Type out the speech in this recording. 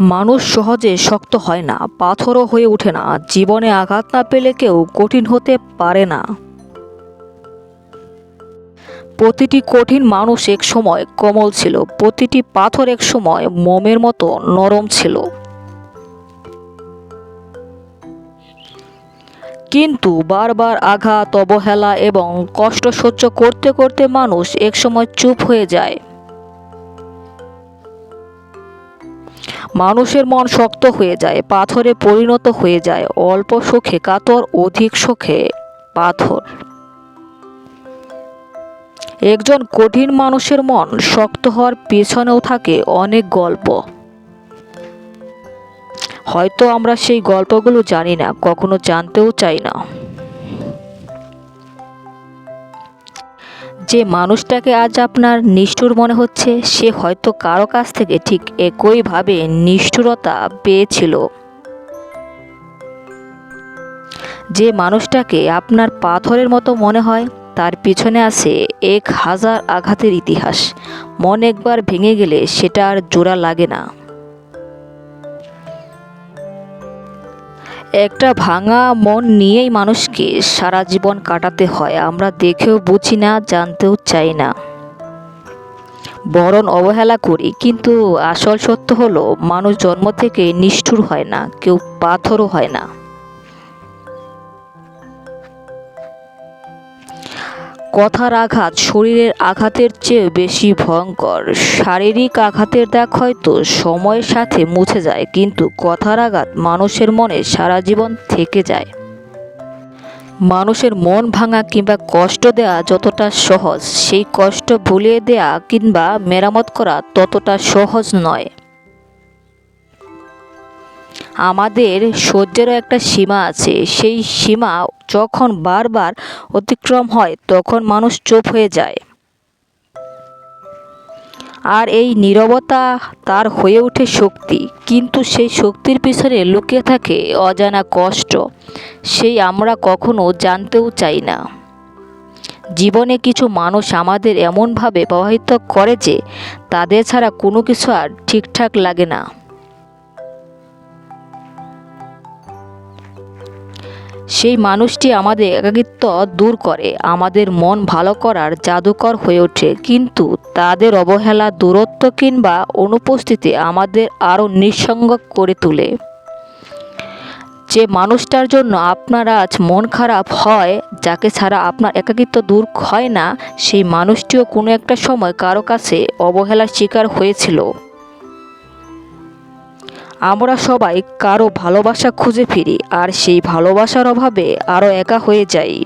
মানুষ সহজে শক্ত হয় না, পাথরও হয়ে ওঠে না। জীবনে আঘাত না পেলে কেউ কঠিন হতে পারে না। প্রতিটি কঠিন মানুষ এক সময় কোমল ছিল, প্রতিটি পাথর এক সময় মোমের মতো নরম ছিল। কিন্তু বারবার আঘাত, অবহেলা এবং কষ্ট সহ্য করতে করতে মানুষ একসময় চুপ হয়ে যায়। মানুষের মন শক্ত হয়ে যায়, পাথরে পরিণত হয়ে যায়। অল্প সুখে কাতর, অধিক সুখে পাথর। একজন কঠিন মানুষের মন শক্ত হওয়ার পেছনেও থাকে অনেক গল্প। হয়তো আমরা সেই গল্পগুলো জানি না, কখনো জানতেও চাই না। যে মানুষটাকে আজ আপনার নিষ্ঠুর মনে হচ্ছে, সে হয়তো কারও কাছ থেকে ঠিক একইভাবে নিষ্ঠুরতা পেয়েছিল। যে মানুষটাকে আপনার পাথরের মতো মনে হয়, তার পিছনে আছে এক হাজার আঘাতের ইতিহাস। মন একবার ভেঙে গেলে সেটা আর জোড়া লাগে না। একটা ভাঙা মন নিয়েই মানুষকে সারা জীবন কাটাতে হয়। আমরা দেখেও বুঝি না, জানতেও চাই না। বরণ অবহেলা করি, কিন্তু আসল সত্য হলো, মানুষ জন্ম থেকে নিষ্ঠুর হয় না, কেউ পাথরও হয় না। কথার আঘাত শরীরের আঘাতের চেয়ে বেশি ভয়ঙ্কর। শারীরিক আঘাতের দাগ হয়তো সময়ের সাথে মুছে যায়, কিন্তু কথার আঘাত মানুষের মনে সারা জীবন থেকে যায়। মানুষের মন ভাঙা কিংবা কষ্ট দেওয়া যতটা সহজ, সেই কষ্ট ভুলিয়ে দেয়া কিংবা মেরামত করা ততটা সহজ নয়। আমাদের সহ্যেরও একটা সীমা আছে, সেই সীমা যখন বারবার অতিক্রম হয়, তখন মানুষ চুপ হয়ে যায়। আর এই নীরবতা তার হয়ে ওঠে শক্তি। কিন্তু সেই শক্তির পিছনে লুকিয়ে থাকে অজানা কষ্ট। সেই আমরা কখনো জানতেও চাই না। জীবনে কিছু মানুষ আমাদের এমনভাবে প্রভাবিত করে যে, তাদের ছাড়া কোনো কিছু আর ঠিকঠাক লাগে না। সেই মানুষটি আমাদের একাকিত্ব দূর করে, আমাদের মন ভালো করার জাদুকর হয়ে ওঠে। কিন্তু তাদের অবহেলা, দূরত্ব কিংবা অনুপস্থিতি আমাদের আরও নিঃসঙ্গ করে তোলে। যে মানুষটার জন্য আপনার আজ মন খারাপ হয়, যাকে ছাড়া আপনার একাকিত্ব দূর হয় না, সেই মানুষটিও কোনো একটা সময় কারও কাছে অবহেলার শিকার হয়েছিল। আমরা সবাই কারও ভালোবাসা খুঁজে ফিরি আর সেই ভালোবাসার অভাবে আরও একা হয়ে যাই।